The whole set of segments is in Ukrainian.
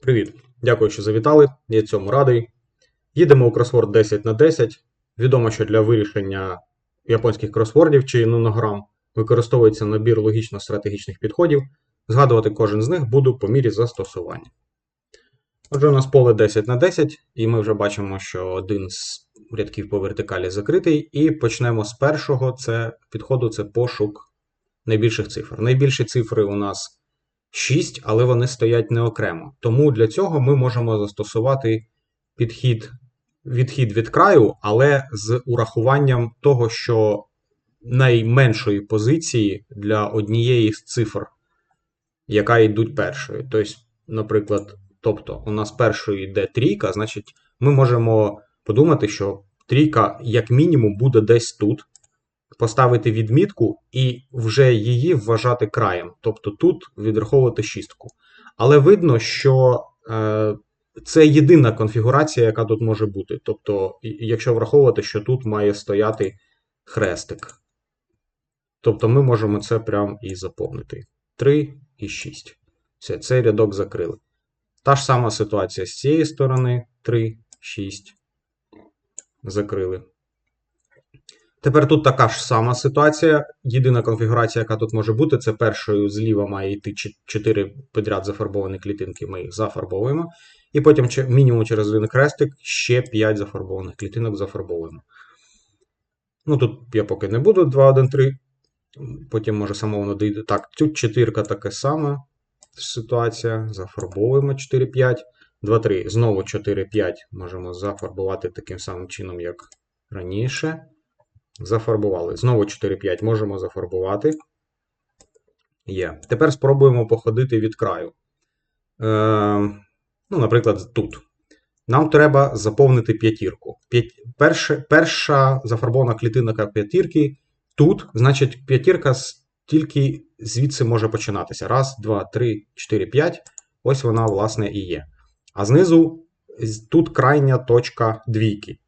Привіт! Дякую, що завітали. Я цьому радий. Їдемо у кросворд 10 на 10. Відомо, що для вирішення японських кросвордів чи нунограм використовується набір логічно-стратегічних підходів. Згадувати кожен з них буду по мірі застосування. Отже, у нас поле 10 на 10, і ми вже бачимо, що один з рядків по вертикалі закритий. І почнемо з першого це підходу це пошук найбільших цифр. Найбільші цифри у нас 6, але вони стоять не окремо. Тому для цього ми можемо застосувати підхід відхід від краю, але з урахуванням того, що найменшої позиції для однієї з цифр, яка йдуть першою. Тобто, наприклад, тобто, у нас першою йде трійка, значить, ми можемо подумати, що трійка, як мінімум, буде десь тут. Поставити відмітку і вже її вважати краєм, тобто тут відраховувати шістку. Але видно, що е, це єдина конфігурація, яка тут може бути. Тобто, якщо враховувати, що тут має стояти хрестик. Тобто ми можемо це прям і заповнити. 3 і 6. Все, цей рядок закрили. Та ж сама ситуація з цієї сторони. 3, 6. Закрили. Тепер тут така ж сама ситуація. Єдина конфігурація, яка тут може бути, це першою зліва має йти 4 підряд зафарбовані клітинки. Ми їх зафарбовуємо. І потім мінімум через один хрестик ще 5 зафарбованих клітинок зафарбовуємо. Ну, тут я поки не буду 2, 1, 3. Потім може само воно дійде. Так, тут четвірка така сама ситуація. Зафарбовуємо 4, 5. 2, 3. Знову 4, 5 можемо зафарбувати таким самим чином, як раніше. Зафарбували. Знову 4-5 можемо зафарбувати. Є. Тепер спробуємо походити від краю. Е, ну, наприклад, тут. Нам треба заповнити п'ятірку. Перше, перша зафарбована клітинка п'ятірки тут, значить, п'ятірка тільки звідси може починатися. Раз, два, три, чотири, п'ять. Ось вона, власне, і є. А знизу тут крайня точка двійки.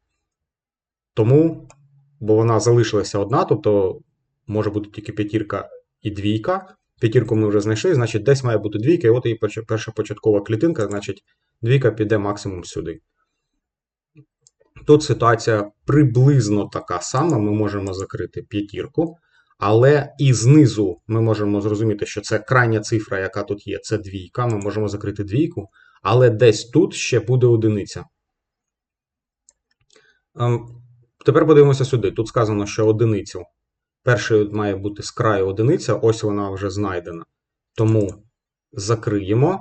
Тому бо вона залишилася одна, тобто може бути тільки п'ятірка і двійка. П'ятірку ми вже знайшли, значить, десь має бути двійка, і от її перша- початкова клітинка, значить, двійка піде максимум сюди. Тут ситуація приблизно така сама, ми можемо закрити п'ятірку, але і знизу ми можемо зрозуміти, що це крайня цифра, яка тут є, це двійка. Ми можемо закрити двійку, але десь тут ще буде одиниця. Тепер подивимося сюди. Тут сказано, що одиницю. Першою має бути з краю одиниця, ось вона вже знайдена. Тому закриємо.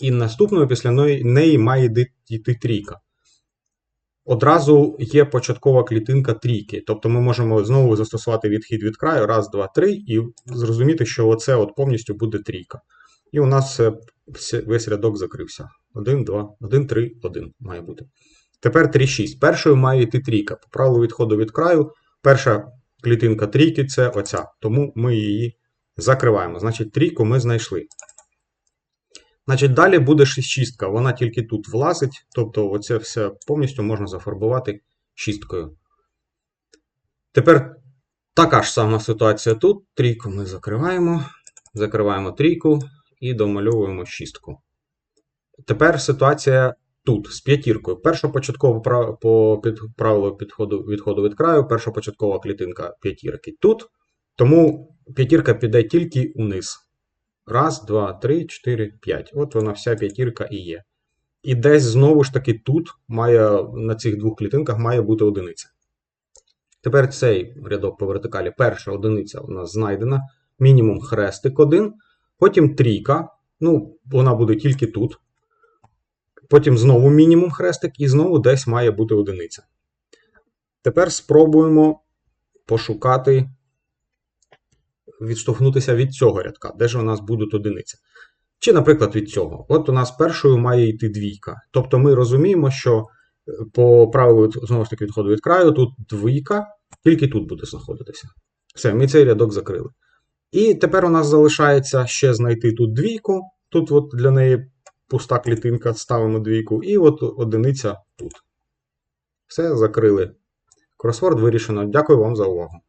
І наступною після неї, має йти- йти трійка. Одразу є початкова клітинка трійки. Тобто ми можемо знову застосувати відхід від краю, раз, два, три, і зрозуміти, що оце от повністю буде трійка. І у нас е, весь рядок закрився. 1, 2, 1, 3, 1 має бути. Тепер 3,6. Першою має йти трійка. По правилу відходу від краю, перша клітинка трійки це оця. Тому ми її закриваємо. Значить, трійку ми знайшли. Значить, далі буде шістка. Вона тільки тут влазить. Тобто, оце все повністю можна зафарбувати шісткою. Тепер така ж сама ситуація тут. Трійку ми закриваємо. Закриваємо трійку і домальовуємо шістку. Тепер ситуація тут з п'ятіркою. Першопочаткова по під, правилу підходу, відходу від краю, першопочаткова клітинка п'ятірки тут. Тому п'ятірка піде тільки униз. Раз, два, три, чотири, п'ять. От вона вся п'ятірка і є. І десь знову ж таки тут має, на цих двох клітинках має бути одиниця. Тепер цей рядок по вертикалі. Перша одиниця у нас знайдена. Мінімум хрестик один. Потім трійка. Ну, вона буде тільки тут. Потім знову мінімум хрестик, і знову десь має бути одиниця. Тепер спробуємо пошукати, відштовхнутися від цього рядка, де ж у нас будуть одиниця. Чи, наприклад, від цього. От у нас першою має йти двійка. Тобто ми розуміємо, що е, по правилу знову ж таки відходу від краю, тут двійка, тільки тут буде знаходитися. Все, ми цей рядок закрили. І тепер у нас залишається ще знайти тут двійку. Тут от для неї пуста клітинка, ставимо двійку, і от одиниця тут. Все, закрили. Кросворд вирішено. Дякую вам за увагу.